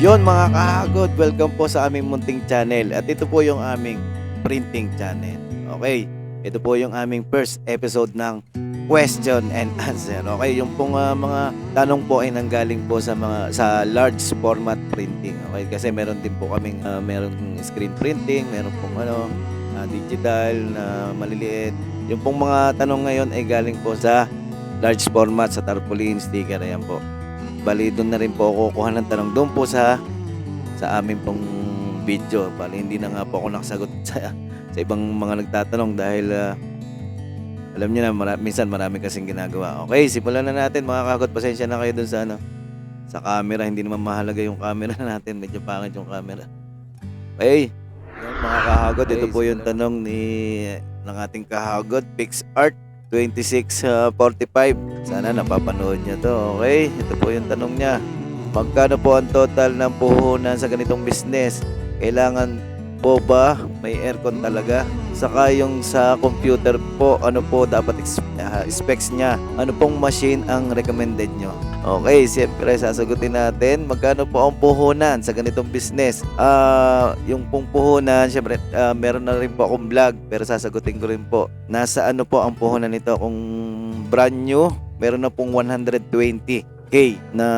Yon mga kahagod, welcome po sa aming munting channel at ito po yung aming printing channel. Okay, ito po yung aming first episode ng question and answer. Okay, yung pong ah, mga tanong po ay nanggaling po sa mga sa large format printing. Okay, kasi meron din po kaming ah, meron screen printing, meron pong ano ah, digital na maliliit. Yung pong mga tanong ngayon ay galing po sa large format sa tarpaulin, sticker, ayan po. Bali, doon na rin po ako kukuha ng tanong doon po sa sa amin pong video. Bali, hindi na nga po ako nakasagot sa, sa ibang mga nagtatanong dahil ah, alam niyo na, mara- minsan marami kasing ginagawa. Okay, simulan na natin mga kagot. Pasensya na kayo doon sa ano, sa camera. Hindi naman mahalaga yung camera natin. Medyo pangit yung camera. Okay, yun, mga kahagot, ito po yung tanong ni ng ating kahagot, PixArt 2645. Sana napapanood niya to. Okay, ito po yung tanong niya. Magkano po ang total ng puhunan sa ganitong business? Kailangan po ba may aircon talaga? Saka yung sa computer po, ano po dapat ah, specs niya? Ano pong machine ang recommended nyo? Okay, siyempre sasagutin natin magkano po ang puhunan sa ganitong business. Ah, yung pong puhunan, siyempre ah, meron na rin po akong vlog pero sasagutin ko rin po. Nasa ano po ang puhunan nito kung brand new, meron na pong 120k na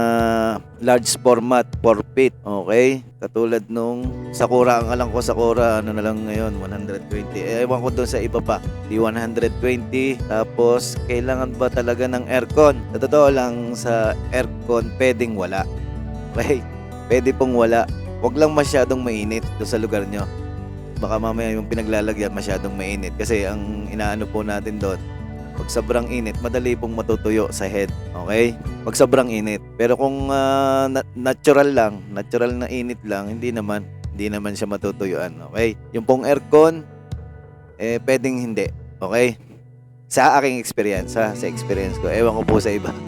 large format 4 feet. Okay? Katulad nung Sakura, ang alam ko Sakura, ano na lang ngayon, 120. Eh, ewan ko doon sa iba pa. Di 120. Tapos, kailangan ba talaga ng aircon? Sa totoo lang, sa aircon, pwedeng wala. Okay? Pwede pong wala. Huwag lang masyadong mainit doon sa lugar nyo. Baka mamaya yung pinaglalagyan masyadong mainit. Kasi ang inaano po natin doon, pag sobrang init, madali pong matutuyo sa head. Okay? Pag sobrang init. Pero kung ah, na- natural lang, natural na init lang, hindi naman. Hindi naman siya matutuyuan. Okay? Yung pong aircon, eh, pwedeng hindi. Okay? Sa aking experience, ha? Sa experience ko. Ewan ko po sa iba.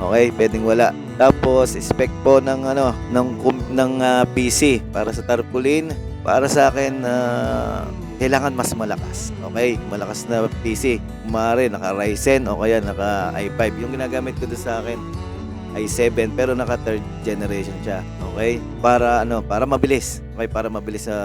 Okay? Pwedeng wala. Tapos, spec po ng, ano, ng, ng ah, PC para sa tarpaulin. Para sa akin, ah, kailangan mas malakas. Okay? Malakas na PC. Kumari, naka Ryzen o kaya naka i5. Yung ginagamit ko doon sa akin, i7 pero naka third generation siya. Okay? Para ano, para mabilis. Okay, para mabilis sa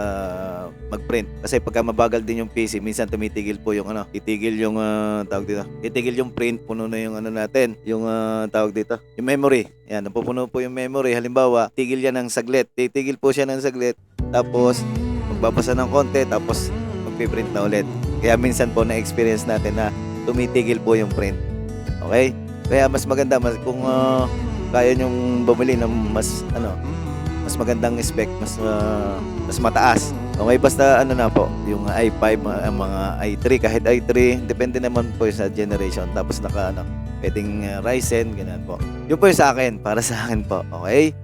mag-print. Kasi pagka mabagal din yung PC, minsan tumitigil po yung ano, titigil yung ah, tawag dito. Titigil yung print, puno na yung ano natin, yung ah, tawag dito, yung memory. Yan, napupuno po yung memory. Halimbawa, tigil yan ng saglit. Titigil po siya ng saglit. Tapos magbabasa ng konti tapos magpiprint na ulit. Kaya minsan po na-experience natin na tumitigil po yung print. Okay? Kaya mas maganda mas kung ah, kaya nyong bumili ng mas ano mas magandang spec, mas ah, mas mataas. Okay, basta ano na po, yung i5, mga, mga i3, kahit i3, depende naman po sa generation. Tapos naka ano, pwedeng ah, Ryzen, ganyan po. Yun po yung sa akin, para sa akin po. Okay?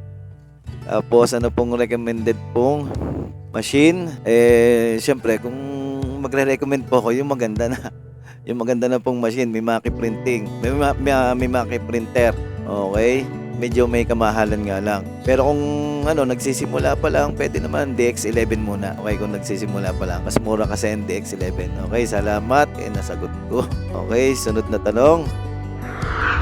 Tapos ano pong recommended pong machine? Eh, syempre, kung magre-recommend po ako, yung maganda na. Yung maganda na pong machine, may Maki printing. May, ma- may, may Maki printer. Okay? Medyo may kamahalan nga lang. Pero kung ano, nagsisimula pa lang, pwede naman DX11 muna. Okay, kung nagsisimula pa lang. Mas mura kasi ang DX11. Okay, salamat. Eh, nasagot ko. Okay, sunod na tanong.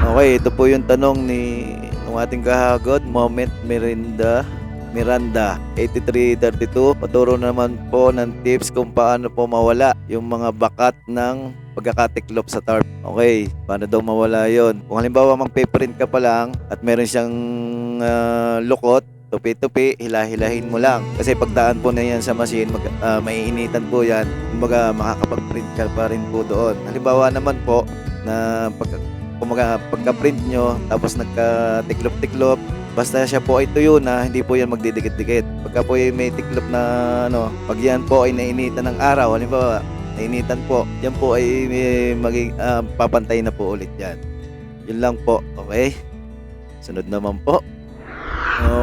Okay, ito po yung tanong ni ng ating kahagod, Moment Miranda. Miranda, 8332. Paturo naman po ng tips kung paano po mawala yung mga bakat ng pagkakatiklop sa tarp. Okay, paano daw mawala yon? Kung halimbawa magpe-print ka pa lang at meron siyang ah, lukot, tupi-tupi, hilahilahin mo lang. Kasi pagdaan po na yan sa machine, mag, ah, maiinitan po yan. Kumbaga, makakapag-print ka pa rin po doon. Halimbawa naman po, na pag, kumaga, pagka-print nyo, tapos nagka-tiklop-tiklop, basta siya po ay tuyo na, hindi po yan magdidikit-dikit. Pagka po yung may tiklop na, ano, pag yan po ay nainitan ng araw, halimbawa, nainitan po, yan po ay may maging, ah, papantay na po ulit yan. Yun lang po, okay? Sunod naman po.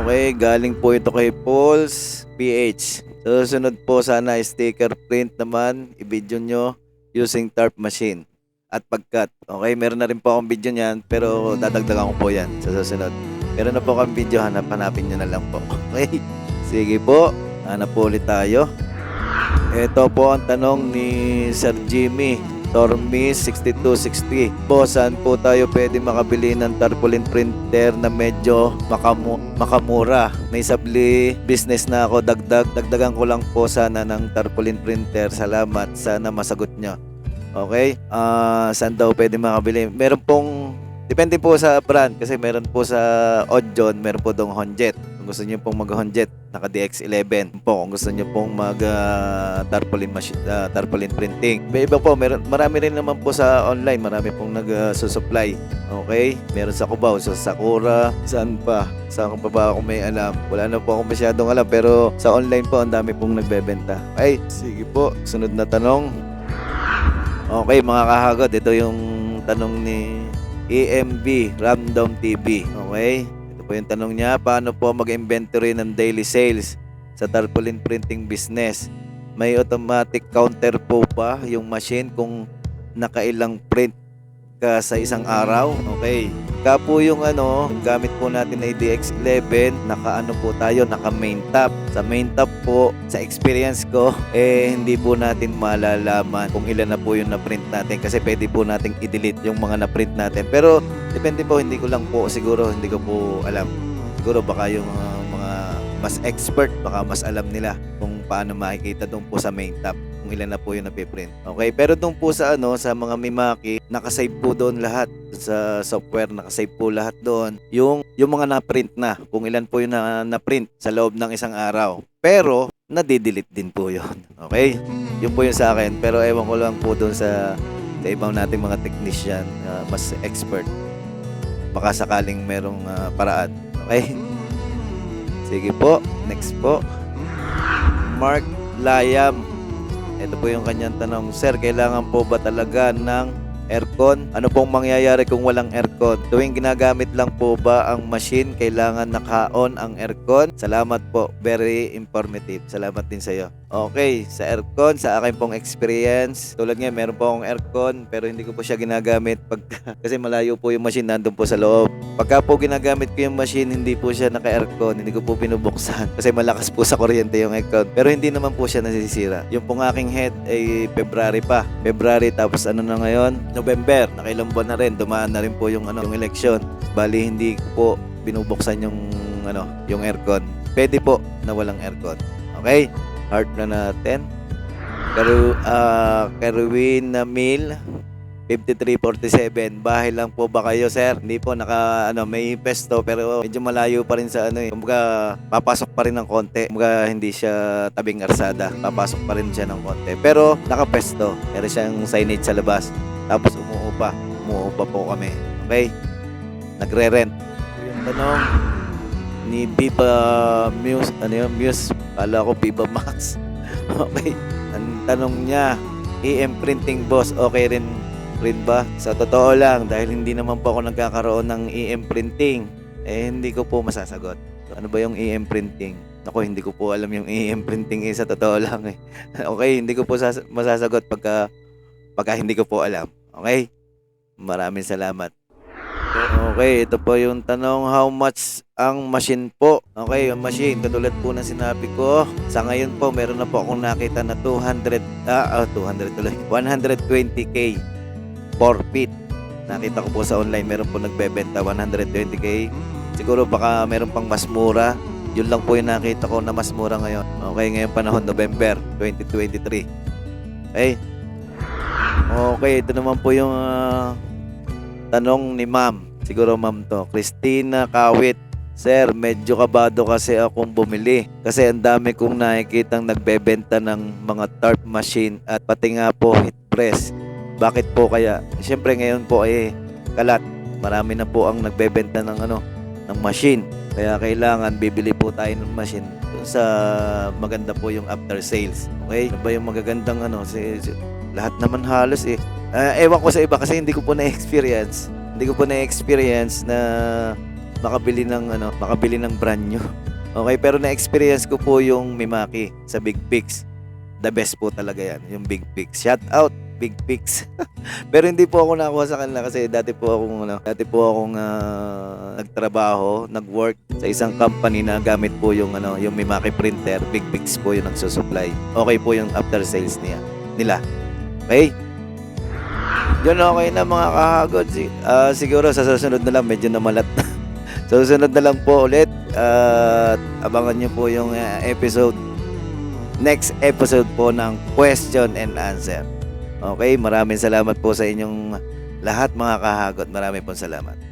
Okay, galing po ito kay Pauls PH. Susunod po sana sticker print naman, i-video nyo using tarp machine at pagkat. Okay, meron na rin po akong video niyan pero dadagdagan ko po yan sa susunod. Meron na po akong video, hanap hanapin nyo na lang po. Okay, sige po, hanap po ulit tayo. Ito po ang tanong ni Sir Jimmy Tormis 6260. Po, saan po tayo pwede makabili ng tarpaulin printer na medyo makamu- makamura? May sabli business na ako dagdag. Dagdagan ko lang po sana ng tarpaulin printer. Salamat. Sana masagot nyo. Okay? Ah, saan daw pwede makabili? Meron pong Depende po sa brand kasi meron po sa Odjon, meron po dong Honjet. Kung gusto niyo pong mag Honjet, naka DX11 po. Kung gusto niyo pong mag ah, tarpaulin machine, ah, tarpaulin printing. May iba po, meron marami rin naman po sa online, marami pong nag-susupply. Okay? Meron sa Cubao, sa Sakura, saan pa? Saan pa ba ako may alam? Wala na po ako masyadong alam pero sa online po ang dami pong nagbebenta. Ay, sige po. Sunod na tanong. Okay mga kahagod, ito yung tanong ni EMB Random TV. Okay? Ito po yung tanong niya, paano po mag-inventory ng daily sales sa tarpaulin printing business? May automatic counter po ba yung machine kung nakailang print ka sa isang araw? Okay. Ka po yung ano, gamit po natin na DX11, naka ano po tayo, naka main top. Sa main top po, sa experience ko, eh hindi po natin malalaman kung ilan na po yung na-print natin kasi pwede po nating i-delete yung mga na-print natin. Pero depende po, hindi ko lang po siguro, hindi ko po alam. Siguro baka yung uh, mga mas expert, baka mas alam nila kung paano makikita doon po sa main top kung ilan na po yung napiprint. Okay, pero doon po sa ano, sa mga Mimaki, nakasave po doon lahat sa software, nakasave po lahat doon. Yung yung mga na-print na, kung ilan po yung na, na-print sa loob ng isang araw. Pero nadidelete din po yun. Okay? Yun po yung sa akin. Pero ewan ko lang po doon sa, sa ibang nating mga technician, uh, mas expert. Baka sakaling merong uh, paraan. Okay? Sige po. Next po. Mark Layam. Ito po yung kanyang tanong. Sir, kailangan po ba talaga ng aircon? Ano pong mangyayari kung walang aircon? Tuwing ginagamit lang po ba ang machine, kailangan naka-on ang aircon? Salamat po. Very informative. Salamat din sa iyo. Okay, sa aircon, sa akin pong experience, tulad nga, meron po akong aircon, pero hindi ko po siya ginagamit pag, kasi malayo po yung machine, nandun po sa loob. Pagka po ginagamit ko yung machine, hindi po siya naka-aircon, hindi ko po pinubuksan, kasi malakas po sa kuryente yung aircon. Pero hindi naman po siya nasisira. Yung pong aking head ay February pa. February, tapos ano na ngayon? November, nakailang buwan na rin, dumaan na rin po yung, ano, yung election. Bali, hindi ko po binubuksan yung, ano, yung aircon. Pwede po na walang aircon. Okay? Heart na natin. Karu, uh, Karuwin na Mill 5347. Bahay lang po ba kayo, sir? Hindi po naka ano, may pesto pero medyo malayo pa rin sa ano eh. Kumbaga papasok pa rin ng konti. Kumbaga hindi siya tabing arsada. Papasok pa rin siya ng konti. Pero naka-pesto. Meron siyang signage sa labas. Tapos umuupa. Umuupa po kami. Okay? Nagre-rent. Yung tanong ni Biba Muse, ano yun, Muse, kala ko Biba Max. okay. Ang tanong niya, EM printing boss, okay rin rin ba? Sa totoo lang, dahil hindi naman po ako nagkakaroon ng EM printing, eh hindi ko po masasagot. Ano ba yung EM printing? Ako, hindi ko po alam yung EM printing eh, sa totoo lang eh. okay, hindi ko po sas- masasagot pagka, pagka hindi ko po alam. Okay? Maraming salamat. Okay, ito po yung tanong, how much ang machine po? Okay, yung machine, katulad po ng sinabi ko, sa ngayon po, meron na po akong nakita na 200, ah, oh, 200 tuloy, 120k 4 feet. Nakita ko po sa online, meron po nagbebenta 120k. Siguro baka meron pang mas mura. Yun lang po yung nakita ko na mas mura ngayon. Okay, ngayong panahon, November 2023. Okay. Okay, ito naman po yung ah, tanong ni ma'am. Siguro ma'am to. Christina Kawit. Sir, medyo kabado kasi akong bumili. Kasi ang dami kong nakikitang nagbebenta ng mga tarp machine at pati nga po heat press. Bakit po kaya? Siyempre ngayon po eh kalat. Marami na po ang nagbebenta ng ano, ng machine. Kaya kailangan bibili po tayo ng machine sa maganda po yung after sales. Okay? Ano ba yung magagandang ano? Si, si- lahat naman halos eh. Ah, ewan ko sa iba kasi hindi ko po na-experience. Hindi ko po na-experience na makabili ng ano, makabili ng brand new. Okay, pero na-experience ko po yung Mimaki sa Big Pix. The best po talaga yan, yung Big Pix. Shout out Big Pix. pero hindi po ako nakuha sa kanila kasi dati po akong ano, dati po akong ah, nagtrabaho, nag-work sa isang company na gamit po yung ano, yung Mimaki printer. Big Pix po yung nagsusupply. Okay po yung after sales niya nila. Okay? Yun okay na mga kahagod. Ah, siguro sa susunod na lang medyo namalat na. sa susunod na lang po ulit. At abangan nyo po yung ah, episode. Next episode po ng question and answer. Okay, maraming salamat po sa inyong lahat mga kahagod. Maraming pong salamat.